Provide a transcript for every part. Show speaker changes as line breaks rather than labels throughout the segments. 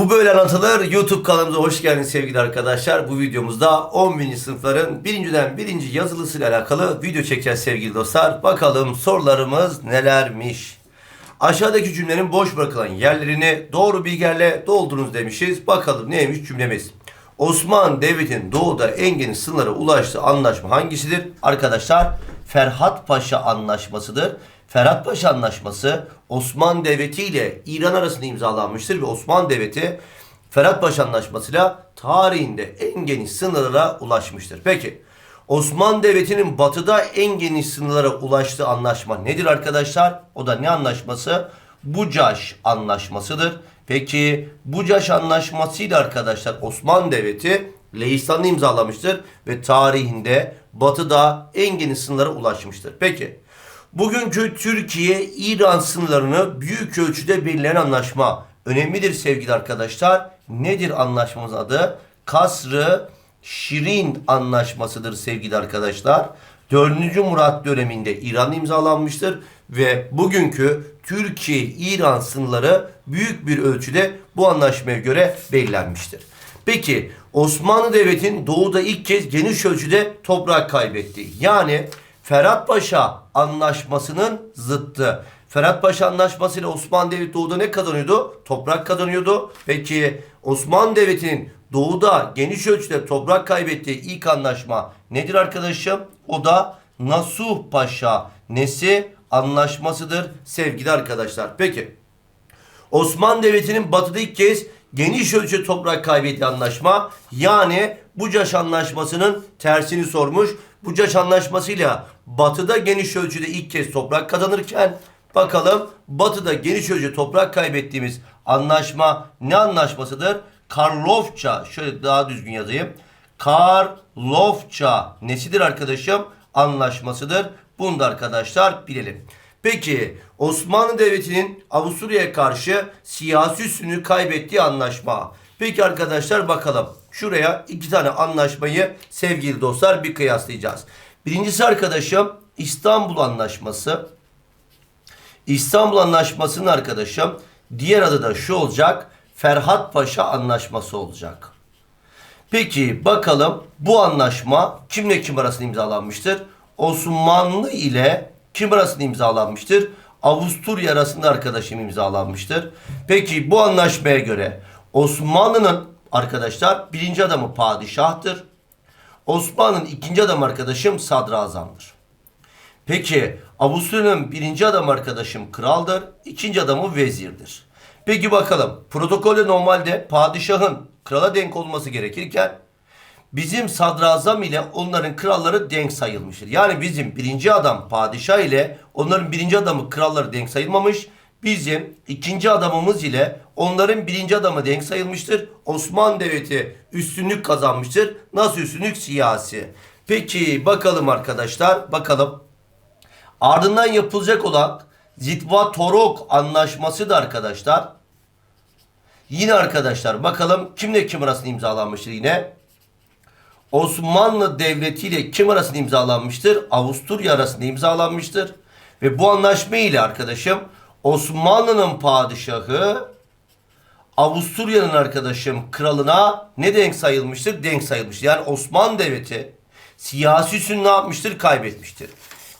Bu böyle anlatılır. YouTube kanalımıza hoş geldiniz sevgili arkadaşlar. Bu videomuzda 11. sınıfların birinciden birinci yazılısıyla alakalı video çekeceğiz sevgili dostlar. Bakalım sorularımız nelermiş? Aşağıdaki cümlenin boş bırakılan yerlerini doğru bilgilerle doldurunuz demişiz. Bakalım neymiş cümlemiz? Osmanlı Devleti'nin doğuda en geniş sınırlara ulaştığı anlaşma hangisidir? Arkadaşlar Ferhat Paşa Anlaşması'dır. Ferhat Paşa Anlaşması Osmanlı Devleti ile İran arasında imzalanmıştır ve Osmanlı Devleti Ferhat Paşa Anlaşması'yla tarihinde en geniş sınırlara ulaşmıştır. Peki Osmanlı Devleti'nin batıda en geniş sınırlara ulaştığı anlaşma nedir arkadaşlar? O da ne anlaşması? Bucaş Anlaşması'dır. Peki Bucaş Anlaşması'yla arkadaşlar Osmanlı Devleti Leistan'ı imzalamıştır ve tarihinde batıda en geniş sınırlara ulaşmıştır. Peki bugünkü Türkiye-İran sınırlarını büyük ölçüde belirleyen anlaşma önemlidir sevgili arkadaşlar. Nedir anlaşmamızın adı? Kasrı Şirin Anlaşması'dır sevgili arkadaşlar. 4. Murat döneminde İran imzalanmıştır ve bugünkü Türkiye-İran sınırları büyük bir ölçüde bu anlaşmaya göre belirlenmiştir. Peki Osmanlı Devleti'nin doğuda ilk kez geniş ölçüde toprak kaybetti. Yani Ferhat Paşa Anlaşması'nın zıttı. Ferhat Paşa Anlaşması ile Osmanlı Devleti doğuda ne kazanıyordu? Toprak kazanıyordu. Peki Osmanlı Devleti'nin doğuda geniş ölçüde toprak kaybettiği ilk anlaşma nedir arkadaşım? O da Nasuh Paşa Nesi Anlaşmasıdır sevgili arkadaşlar. Peki Osmanlı Devleti'nin batıda ilk kez geniş ölçüde toprak kaybettiği anlaşma yani Bucaş Anlaşması'nın tersini sormuş. Bucaş Anlaşması'yla batıda geniş ölçüde ilk kez toprak kazanırken bakalım batıda geniş ölçüde toprak kaybettiğimiz anlaşma ne anlaşmasıdır? Karlofça şöyle daha düzgün yazayım. Karlofça nesidir arkadaşım? Anlaşmasıdır. Bunu da arkadaşlar bilelim. Peki Osmanlı Devleti'nin Avusturya'ya karşı siyasi üstünlüğü kaybettiği anlaşma. Peki arkadaşlar bakalım. Şuraya iki tane anlaşmayı sevgili dostlar bir kıyaslayacağız. Birincisi arkadaşım İstanbul Anlaşması. İstanbul Anlaşması'nın arkadaşım diğer adı da şu olacak. Ferhat Paşa Anlaşması olacak. Peki bakalım bu anlaşma kimle kim arasında imzalanmıştır? Osmanlı ile kim arasında imzalanmıştır? Avusturya arasında arkadaşım imzalanmıştır. Peki bu anlaşmaya göre Osmanlı'nın arkadaşlar birinci adamı padişahtır. Osmanlı'nın ikinci adam arkadaşım sadrazamdır. Peki Avusturya'nın birinci adam arkadaşım kraldır. ikinci adamı vezirdir. Peki bakalım protokolde normalde padişahın krala denk olması gerekirken bizim sadrazam ile onların kralları denk sayılmıştır. Yani bizim birinci adam padişah ile onların birinci adamı kralları denk sayılmamış. Bizim ikinci adamımız ile onların birinci adamı denk sayılmıştır. Osmanlı Devleti üstünlük kazanmıştır. Nasıl üstünlük? Siyasi. Peki bakalım arkadaşlar bakalım. Ardından yapılacak olan Zitva Torok anlaşması da arkadaşlar. Yine arkadaşlar bakalım kimle kim arasında imzalanmıştır yine. Osmanlı Devleti ile kim arasında imzalanmıştır? Avusturya arasında imzalanmıştır. Ve bu anlaşma ile arkadaşım Osmanlı'nın padişahı Avusturya'nın arkadaşım kralına ne denk sayılmıştır? Denk sayılmıştır. Yani Osmanlı Devleti siyasi üstünü ne yapmıştır? Kaybetmiştir.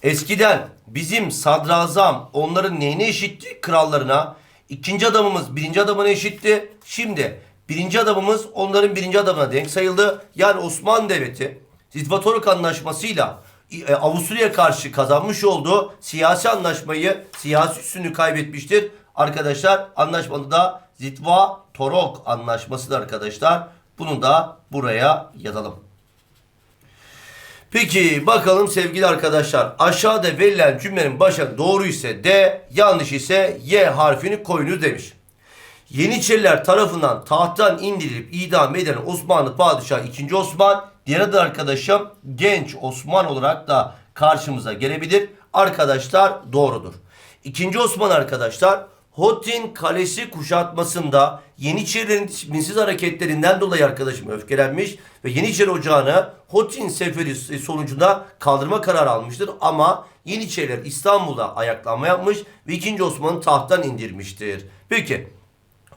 Eskiden bizim sadrazam onların neyine eşitti? Krallarına. İkinci adamımız birinci adamına eşitti. Şimdi birinci adamımız onların birinci adamına denk sayıldı. Yani Osmanlı Devleti Zitvatoruk Anlaşması'yla e, Avusturya'ya karşı kazanmış olduğu siyasi anlaşmayı, siyasi üstünlüğü kaybetmiştir. Arkadaşlar anlaşmada da Zitva Torok anlaşmasıdır arkadaşlar. Bunu da buraya yazalım. Peki bakalım sevgili arkadaşlar. Aşağıda verilen cümlenin başı doğru ise D, yanlış ise Y harfini koyunuz demiş. Yeniçeriler tarafından tahttan indirilip idam edilen Osmanlı Padişahı 2. Osman, diğer adı arkadaşım Genç Osman olarak da karşımıza gelebilir. Arkadaşlar doğrudur. 2. Osman arkadaşlar Hotin Kalesi kuşatmasında Yeniçerilerin disiplinsiz hareketlerinden dolayı arkadaşım öfkelenmiş ve Yeniçeri Ocağı'nı Hotin seferi sonucunda kaldırma kararı almıştır. Ama Yeniçeriler İstanbul'da ayaklanma yapmış ve 2. Osman'ı tahttan indirmiştir. Peki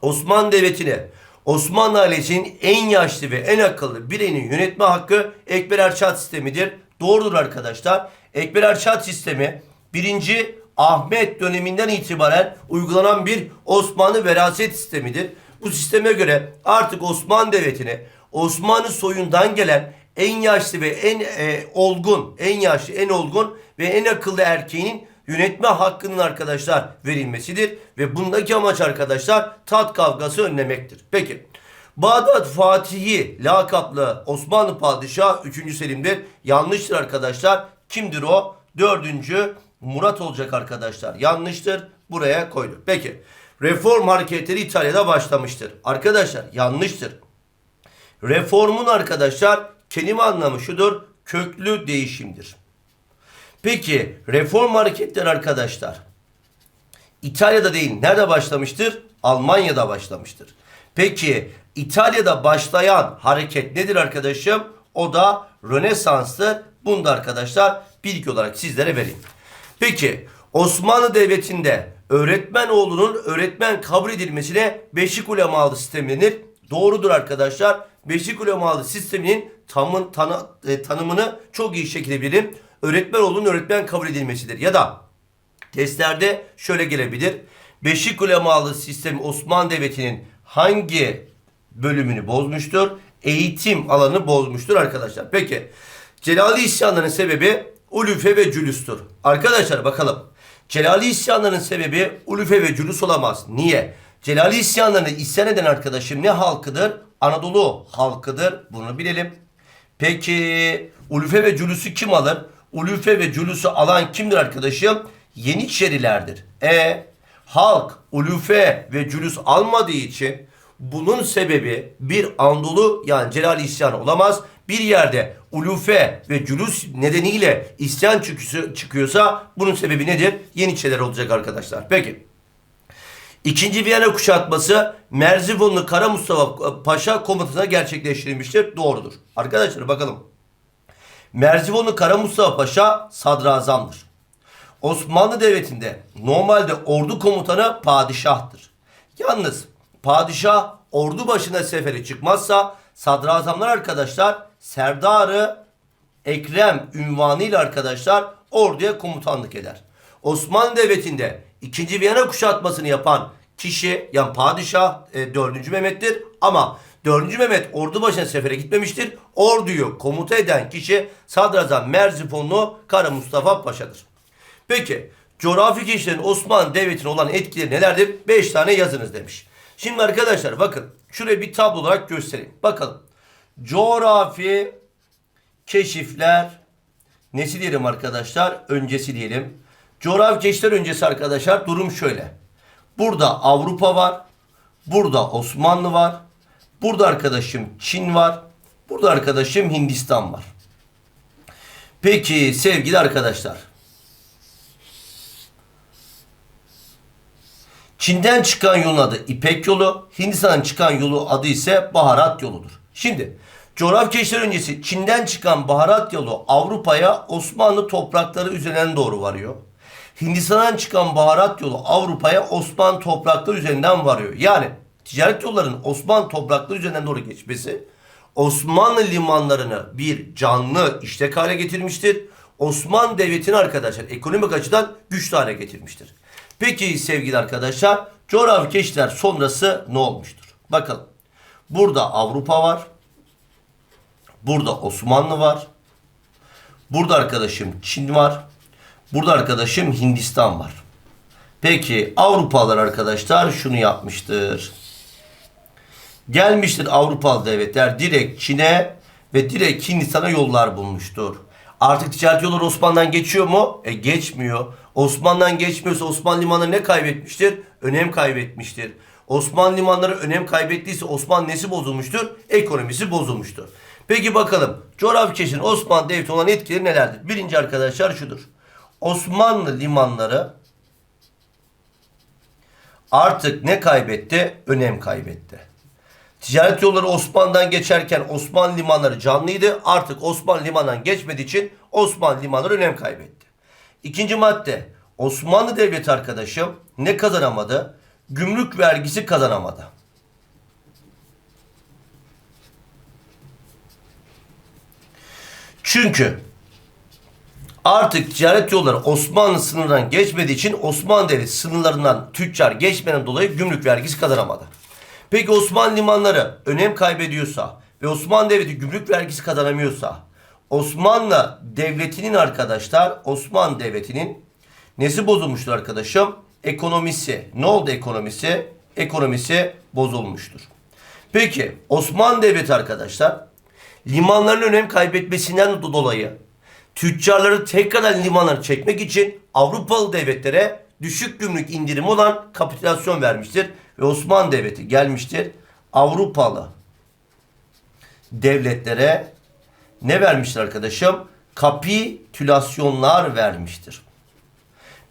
Osmanlı Devleti'ne Osmanlı ailesinin en yaşlı ve en akıllı bireyinin yönetme hakkı Ekber Erşat sistemidir. Doğrudur arkadaşlar. Ekber Erşat sistemi 1. Ahmet döneminden itibaren uygulanan bir Osmanlı veraset sistemidir. Bu sisteme göre artık Osmanlı Devleti'ne Osmanlı soyundan gelen en yaşlı ve en e, olgun, en yaşlı, en olgun ve en akıllı erkeğinin yönetme hakkının arkadaşlar verilmesidir. Ve bundaki amaç arkadaşlar tat kavgası önlemektir. Peki. Bağdat Fatihi lakaplı Osmanlı Padişahı 3. Selim'dir. Yanlıştır arkadaşlar. Kimdir o? 4. Murat olacak arkadaşlar. Yanlıştır. Buraya koyduk. Peki. Reform hareketleri İtalya'da başlamıştır. Arkadaşlar yanlıştır. Reformun arkadaşlar kelime anlamı şudur. Köklü değişimdir. Peki reform hareketleri arkadaşlar İtalya'da değil nerede başlamıştır? Almanya'da başlamıştır. Peki İtalya'da başlayan hareket nedir arkadaşım? O da Rönesans'tır. Bunu da arkadaşlar bilgi olarak sizlere vereyim. Peki Osmanlı Devleti'nde öğretmen oğlunun öğretmen kabul edilmesine Beşik ulemalı sistemi denir. Doğrudur arkadaşlar. Beşik ulemalı sisteminin tamın, tanı, e, tanımını çok iyi şekilde bilin. Öğretmen oğlunun öğretmen kabul edilmesidir. Ya da testlerde şöyle gelebilir. Beşik ulemalı sistemi Osmanlı Devleti'nin hangi bölümünü bozmuştur? Eğitim alanını bozmuştur arkadaşlar. Peki Celali isyanlarının sebebi Ulufe ve Cülüs'tür. Arkadaşlar bakalım. Celali isyanlarının sebebi Ulufe ve Cülüs olamaz. Niye? Celali isyanlarını isyan eden arkadaşım ne halkıdır? Anadolu halkıdır. Bunu bilelim. Peki Ulufe ve Cülüs'ü kim alır? Ulufe ve Cülüs'ü alan kimdir arkadaşım? Yeniçerilerdir. E halk Ulufe ve Cülüs almadığı için bunun sebebi bir Anadolu yani Celali isyanı olamaz. Bir yerde Ulufe ve Cülüs nedeniyle isyan çıkıyorsa bunun sebebi nedir? Yeniçeriler olacak arkadaşlar. Peki. İkinci Viyana kuşatması Merzifonlu Kara Mustafa Paşa komutasına gerçekleştirilmiştir. Doğrudur. Arkadaşlar bakalım. Merzifonlu Kara Mustafa Paşa sadrazamdır. Osmanlı Devleti'nde normalde ordu komutanı padişahtır. Yalnız padişah ordu başına sefere çıkmazsa sadrazamlar arkadaşlar Serdarı Ekrem ünvanıyla arkadaşlar orduya komutanlık eder. Osmanlı Devleti'nde 2. Viyana kuşatmasını yapan kişi yani padişah e, 4. Mehmet'tir ama 4. Mehmet ordu başına sefere gitmemiştir. Orduyu komuta eden kişi Sadrazam Merzifonlu Kara Mustafa Paşa'dır. Peki coğrafi kişilerin Osmanlı Devleti'ne olan etkileri nelerdir? 5 tane yazınız demiş. Şimdi arkadaşlar bakın şuraya bir tablo olarak göstereyim. Bakalım. Coğrafi keşifler nesi diyelim arkadaşlar? Öncesi diyelim. Coğrafi keşifler öncesi arkadaşlar durum şöyle. Burada Avrupa var. Burada Osmanlı var. Burada arkadaşım Çin var. Burada arkadaşım Hindistan var. Peki sevgili arkadaşlar. Çin'den çıkan yolun adı İpek yolu, Hindistan'dan çıkan yolu adı ise baharat yoludur. Şimdi coğrafi keşifler öncesi Çin'den çıkan baharat yolu Avrupa'ya Osmanlı toprakları üzerinden doğru varıyor. Hindistan'dan çıkan baharat yolu Avrupa'ya Osmanlı toprakları üzerinden varıyor. Yani ticaret yollarının Osmanlı toprakları üzerinden doğru geçmesi Osmanlı limanlarını bir canlı işlek hale getirmiştir. Osmanlı Devleti'ni arkadaşlar ekonomik açıdan güçlü hale getirmiştir. Peki sevgili arkadaşlar coğrafi keşifler sonrası ne olmuştur? Bakalım. Burada Avrupa var. Burada Osmanlı var. Burada arkadaşım Çin var. Burada arkadaşım Hindistan var. Peki Avrupalılar arkadaşlar şunu yapmıştır. Gelmiştir Avrupalı devletler direkt Çin'e ve direkt Hindistan'a yollar bulmuştur. Artık ticaret yolları Osmanlı'dan geçiyor mu? E geçmiyor. Osmanlı'dan geçmiyorsa Osmanlı limanları ne kaybetmiştir? Önem kaybetmiştir. Osmanlı limanları önem kaybettiyse Osmanlı nesi bozulmuştur? Ekonomisi bozulmuştur. Peki bakalım coğrafi keşifin Osmanlı Devleti olan etkileri nelerdir? Birinci arkadaşlar şudur. Osmanlı limanları artık ne kaybetti? Önem kaybetti. Ticaret yolları Osman'dan geçerken Osman limanları canlıydı. Artık Osman limanından geçmediği için Osman limanları önem kaybetti. İkinci madde Osmanlı Devleti arkadaşım ne kazanamadı? Gümrük vergisi kazanamadı. Çünkü artık ticaret yolları Osmanlı sınırından geçmediği için Osmanlı Devleti sınırlarından tüccar geçmeden dolayı gümrük vergisi kazanamadı. Peki Osmanlı limanları önem kaybediyorsa ve Osmanlı Devleti gümrük vergisi kazanamıyorsa Osmanlı Devleti'nin arkadaşlar Osmanlı Devleti'nin nesi bozulmuştur arkadaşım? Ekonomisi. Ne oldu ekonomisi? Ekonomisi bozulmuştur. Peki Osmanlı Devleti arkadaşlar limanların önem kaybetmesinden dolayı tüccarları tekrardan limanlara çekmek için Avrupalı devletlere düşük gümrük indirimi olan kapitülasyon vermiştir. Ve Osmanlı Devleti gelmiştir. Avrupalı devletlere ne vermiştir arkadaşım? Kapitülasyonlar vermiştir.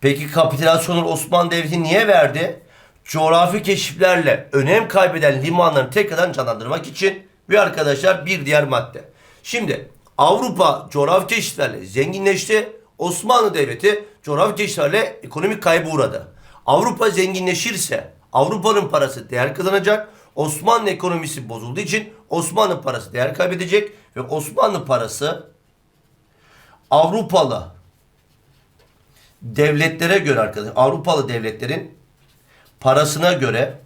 Peki kapitülasyonları Osmanlı Devleti niye verdi? Coğrafi keşiflerle önem kaybeden limanları tekrardan canlandırmak için ve arkadaşlar bir diğer madde. Şimdi Avrupa coğrafi keşiflerle zenginleşti. Osmanlı Devleti coğrafi keşiflerle ekonomik kaybı uğradı. Avrupa zenginleşirse Avrupa'nın parası değer kazanacak. Osmanlı ekonomisi bozulduğu için Osmanlı parası değer kaybedecek ve Osmanlı parası Avrupalı devletlere göre arkadaşlar Avrupalı devletlerin parasına göre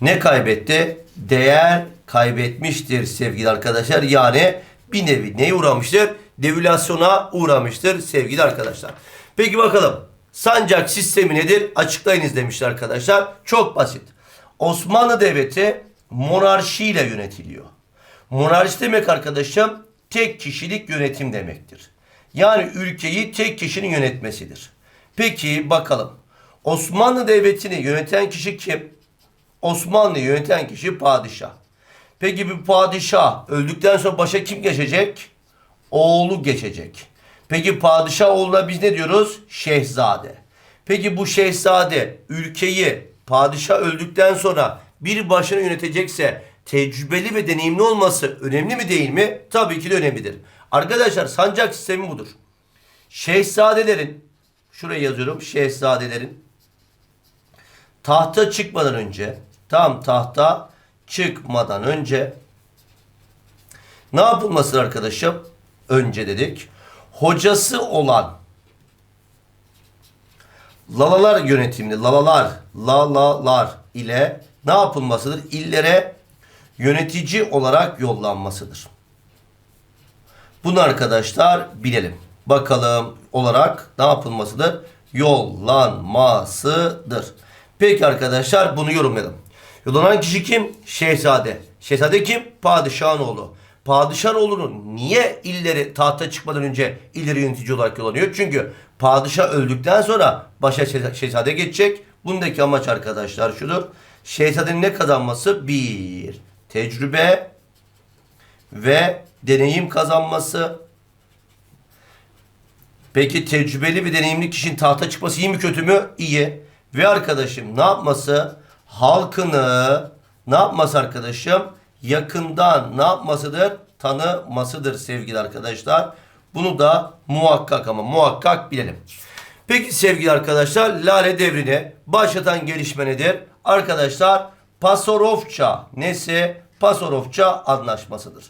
ne kaybetti? Değer kaybetmiştir sevgili arkadaşlar. Yani bir nevi neye uğramıştır? Devülasyona uğramıştır sevgili arkadaşlar. Peki bakalım sancak sistemi nedir? Açıklayınız demişler arkadaşlar. Çok basit. Osmanlı Devleti monarşiyle yönetiliyor. Monarşi demek arkadaşım tek kişilik yönetim demektir. Yani ülkeyi tek kişinin yönetmesidir. Peki bakalım. Osmanlı Devleti'ni yöneten kişi kim? Osmanlı'yı yöneten kişi padişah. Peki bir padişah öldükten sonra başa kim geçecek? Oğlu geçecek. Peki padişah oğluna biz ne diyoruz? Şehzade. Peki bu şehzade ülkeyi padişah öldükten sonra bir başına yönetecekse tecrübeli ve deneyimli olması önemli mi değil mi? Tabii ki de önemlidir. Arkadaşlar sancak sistemi budur. Şehzadelerin şuraya yazıyorum şehzadelerin tahta çıkmadan önce tam tahta çıkmadan önce ne yapılması arkadaşım? Önce dedik. Hocası olan lalalar yönetimli lalalar lalalar ile ne yapılmasıdır? İllere yönetici olarak yollanmasıdır. Bunu arkadaşlar bilelim. Bakalım olarak ne yapılmasıdır? Yollanmasıdır. Peki arkadaşlar bunu yorumlayalım. Yollanan kişi kim? Şehzade. Şehzade kim? Padişahın oğlu. Padişahın oğlunun niye illeri tahta çıkmadan önce illeri yönetici olarak yollanıyor? Çünkü padişah öldükten sonra başa şehzade geçecek. Bundaki amaç arkadaşlar şudur. Şehzadenin ne kazanması? Bir, tecrübe ve deneyim kazanması. Peki tecrübeli ve deneyimli kişinin tahta çıkması iyi mi kötü mü? İyi. Ve arkadaşım ne yapması? Halkını ne yapması arkadaşım? Yakından ne yapmasıdır? Tanımasıdır sevgili arkadaşlar. Bunu da muhakkak ama muhakkak bilelim. Peki sevgili arkadaşlar Lale devrini başlatan gelişme nedir? Arkadaşlar Pasarofça nesi? Pasarofça anlaşmasıdır.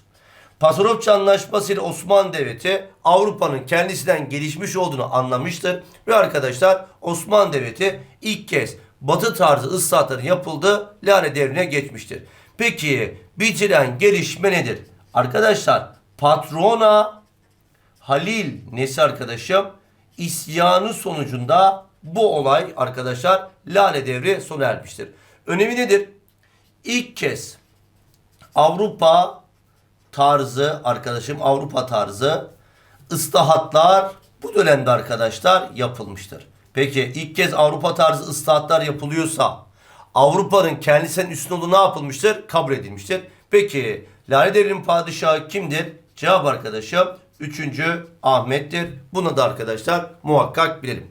Pasarofça Anlaşması ile Osmanlı Devleti Avrupa'nın kendisinden gelişmiş olduğunu anlamıştır. Ve arkadaşlar Osmanlı Devleti ilk kez batı tarzı ıslahatların yapıldığı Lale devrine geçmiştir. Peki bitiren gelişme nedir? Arkadaşlar patrona Halil nesi arkadaşım? İsyanı sonucunda bu olay arkadaşlar Lale devri sona ermiştir. Önemi nedir? İlk kez Avrupa tarzı arkadaşım Avrupa tarzı ıslahatlar bu dönemde arkadaşlar yapılmıştır. Peki ilk kez Avrupa tarzı ıslahatlar yapılıyorsa Avrupa'nın kendisinin üstün olduğu ne yapılmıştır? Kabul edilmiştir. Peki Lale Devri'nin padişahı kimdir? Cevap arkadaşım 3. Ahmet'tir. Bunu da arkadaşlar muhakkak bilelim.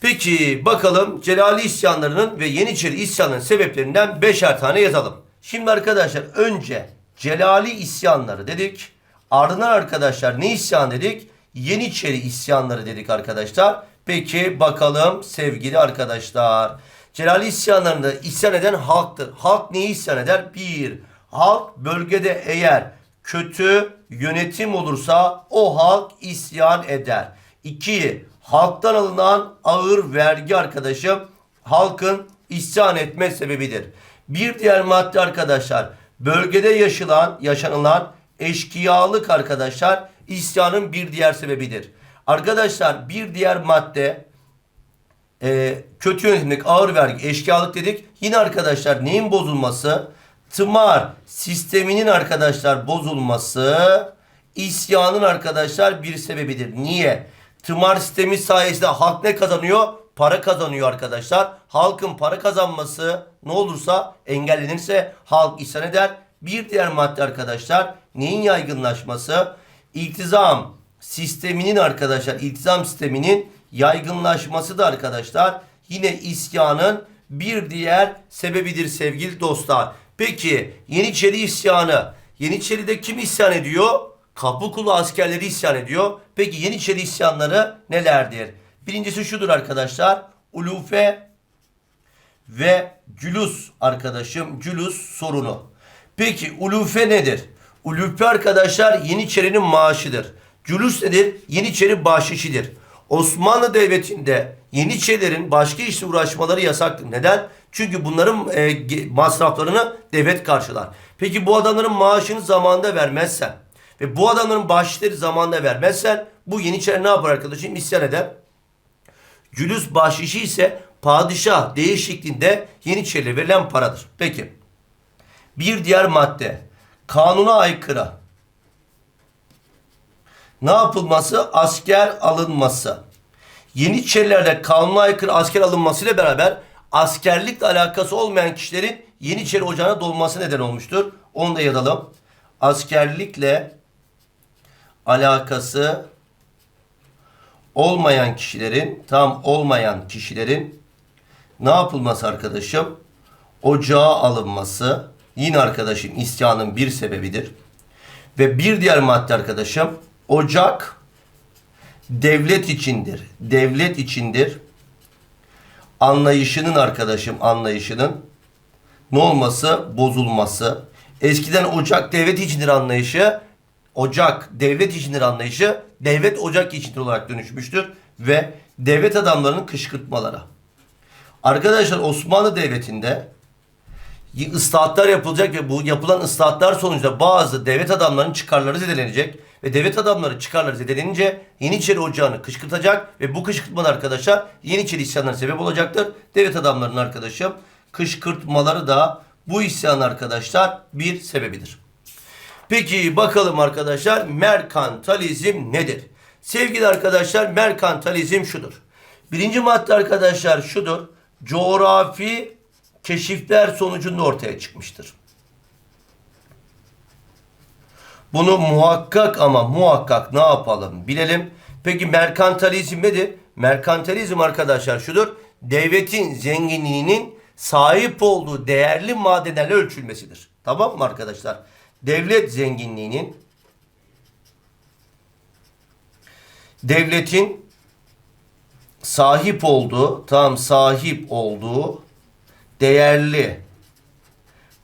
Peki bakalım Celali isyanlarının ve Yeniçeri isyanlarının sebeplerinden beşer tane yazalım. Şimdi arkadaşlar önce Celali isyanları dedik. Ardından arkadaşlar ne isyan dedik? Yeniçeri isyanları dedik arkadaşlar. Peki bakalım sevgili arkadaşlar. Celali isyanlarında isyan eden halktır. Halk neyi isyan eder? Bir, halk bölgede eğer kötü yönetim olursa o halk isyan eder. 2. Halktan alınan ağır vergi arkadaşım halkın isyan etme sebebidir. Bir diğer madde arkadaşlar bölgede yaşanan, yaşanılan eşkıyalık arkadaşlar isyanın bir diğer sebebidir. Arkadaşlar bir diğer madde e, kötü yönetimlik, ağır vergi, eşkıyalık dedik. Yine arkadaşlar neyin bozulması? Tımar sisteminin arkadaşlar bozulması isyanın arkadaşlar bir sebebidir. Niye? Tımar sistemi sayesinde halk ne kazanıyor? Para kazanıyor arkadaşlar. Halkın para kazanması ne olursa engellenirse halk isyan eder. Bir diğer madde arkadaşlar neyin yaygınlaşması? İltizam sisteminin arkadaşlar iltizam sisteminin yaygınlaşması da arkadaşlar yine isyanın bir diğer sebebidir sevgili dostlar. Peki Yeniçeri isyanı. Yeniçeri'de kim isyan ediyor? Kapıkulu askerleri isyan ediyor. Peki Yeniçeri isyanları nelerdir? Birincisi şudur arkadaşlar. Ulufe ve cülus arkadaşım. Cülus sorunu. Peki ulufe nedir? Ulufe arkadaşlar Yeniçeri'nin maaşıdır. Cülus nedir? Yeniçeri bahşişidir. Osmanlı Devleti'nde Yeniçerilerin başka işle uğraşmaları yasaktır. Neden? Çünkü bunların e, masraflarını devlet karşılar. Peki bu adamların maaşını zamanında vermezsen ve bu adamların bahşişleri zamanında vermezsen bu Yeniçeri ne yapar arkadaşım? İsyan eder. Cülüs bahşişi ise padişah değişikliğinde Yeniçerilere verilen paradır. Peki. Bir diğer madde. Kanuna aykırı. Ne yapılması? Asker alınması. Yeniçerilerde kanuna aykırı asker alınmasıyla beraber askerlikle alakası olmayan kişilerin Yeniçeri ocağına dolması neden olmuştur. Onu da yazalım. Askerlikle alakası olmayan kişilerin, tam olmayan kişilerin ne yapılması arkadaşım? Ocağa alınması yine arkadaşım isyanın bir sebebidir. Ve bir diğer madde arkadaşım ocak devlet içindir. Devlet içindir. Anlayışının arkadaşım anlayışının ne olması? Bozulması. Eskiden ocak devlet içindir anlayışı. Ocak devlet içindir anlayışı. Devlet ocak içindir olarak dönüşmüştür. Ve devlet adamlarının kışkırtmaları. Arkadaşlar Osmanlı Devleti'nde ıslahatlar yapılacak ve bu yapılan ıslahatlar sonucunda bazı devlet adamlarının çıkarları zedelenecek ve devlet adamları çıkarları zedelenince Yeniçeri Ocağı'nı kışkırtacak ve bu kışkırtmalar arkadaşlar Yeniçeri isyanlarına sebep olacaktır. Devlet adamlarının arkadaşım kışkırtmaları da bu isyan arkadaşlar bir sebebidir. Peki bakalım arkadaşlar merkantalizm nedir? Sevgili arkadaşlar merkantalizm şudur. Birinci madde arkadaşlar şudur. Coğrafi keşifler sonucunda ortaya çıkmıştır. Bunu muhakkak ama muhakkak ne yapalım bilelim. Peki merkantalizm nedir? Merkantalizm arkadaşlar şudur. Devletin zenginliğinin sahip olduğu değerli madenlerle ölçülmesidir. Tamam mı arkadaşlar? Devlet zenginliğinin devletin sahip olduğu, tam sahip olduğu değerli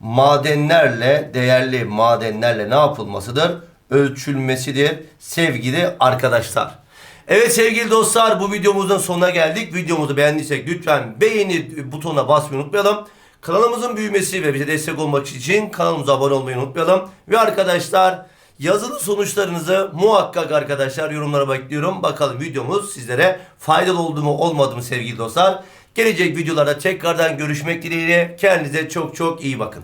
madenlerle, değerli madenlerle ne yapılmasıdır? Ölçülmesidir sevgili arkadaşlar. Evet sevgili dostlar bu videomuzun sonuna geldik. Videomuzu beğendiysek lütfen beğeni butonuna basmayı unutmayalım. Kanalımızın büyümesi ve bize destek olmak için kanalımıza abone olmayı unutmayalım. Ve arkadaşlar yazılı sonuçlarınızı muhakkak arkadaşlar yorumlara bekliyorum. Bakalım videomuz sizlere faydalı oldu mu olmadı mı sevgili dostlar. Gelecek videolarda tekrardan görüşmek dileğiyle. Kendinize çok çok iyi bakın.